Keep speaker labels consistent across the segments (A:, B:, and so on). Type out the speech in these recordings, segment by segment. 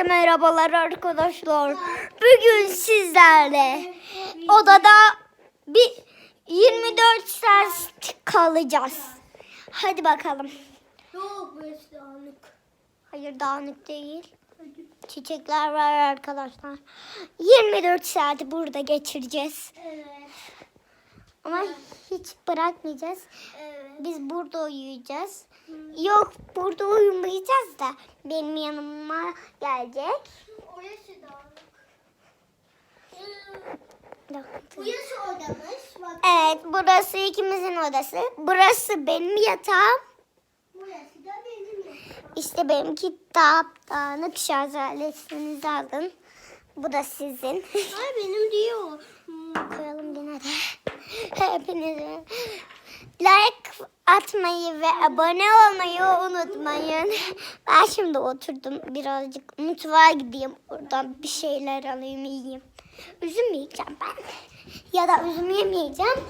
A: Hepinize merhabalar arkadaşlar. Bugün sizlerle odada bir 24 saat kalacağız. Hadi bakalım. Hayır dağınık değil. Çiçekler var arkadaşlar. 24 saati burada geçireceğiz. Ama hiç bırakmayacağız.
B: Evet.
A: Biz burada uyuyacağız. Yok burada uyumayacağız da benim yanıma gelecek.
B: Orası dağınık.
A: Dur.
B: Burası odamız. Bak
A: Evet burası ikimizin odası. Burası benim yatağım.
B: burası da benim yatağım.
A: İşte benimki daha dağınık şarj aletinizi alın. Bu da sizin.
B: Ay benim diyor.
A: Koyalım yine de. Hepinize like atmayı ve abone olmayı unutmayın. Ben şimdi oturdum birazcık mutfağa gideyim. Oradan bir şeyler alayım yiyeyim. Üzüm yiyeceğim ben. Ya da üzüm yemeyeceğim.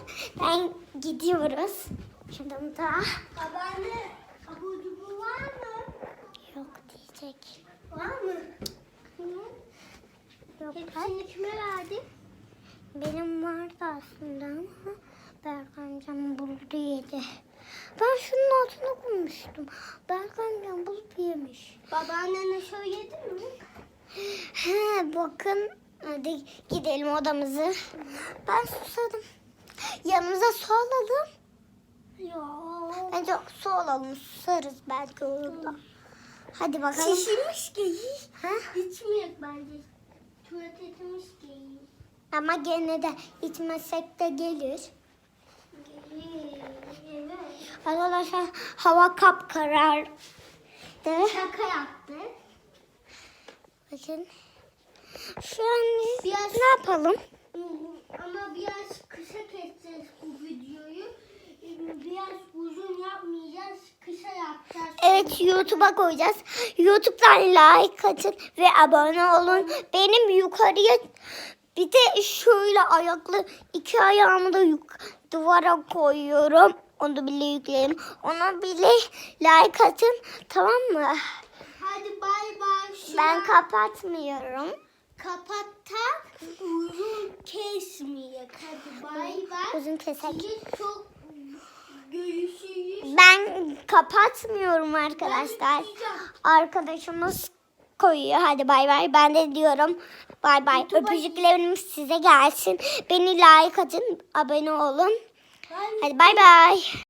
A: Ben gidiyoruz. Şimdi mutfağa.
B: Babaanne cubur var mı?
A: Yok diyecek.
B: Var mı?
A: Yok.
B: Hepsini kime verdin?
A: Benim vardı aslında ama altına koymuştum. Berk amcam bulup yemiş.
B: Babaannene söyledin mi?
A: He bakın hadi gidelim odamızı. Ben susadım. Yanımıza su alalım.
B: Yok.
A: Bence su alalım susarız belki orada. Hadi bakalım.
B: Şişirmiş ki.
A: Ha?
B: İçmeyek bence. Tuvalet etmiş ki.
A: Ama gene de içmesek de gelir.
B: Evet.
A: Arkadaşlar hava kapkarardı.
B: Şaka yaptı.
A: Bakın. Şu an biz
B: Biraz-
A: ne yapalım?
B: Ama biraz kısa keseceğiz bu videoyu. Biraz uzun yapmayacağız, kısa yapacağız.
A: Evet YouTube'a koyacağız. YouTube'dan like atın ve abone olun. Benim yukarıya bir de şöyle ayaklı iki ayağımı da duvara koyuyorum. Onu bile yükleyelim. Ona bile like atın. Tamam mı?
B: Hadi bay bay. Şu
A: Ben kapatmıyorum.
B: kapatak uzun kesmeyek. Hadi bay bay.
A: Uzun kesek.
B: Sizi çok görüşürüz.
A: Ben kapatmıyorum arkadaşlar. Arkadaşımız koyuyor. Hadi bay bay. Ben de diyorum bay bay. Öpücüklerim size gelsin. Beni like atın. Abone olun. Bay bay.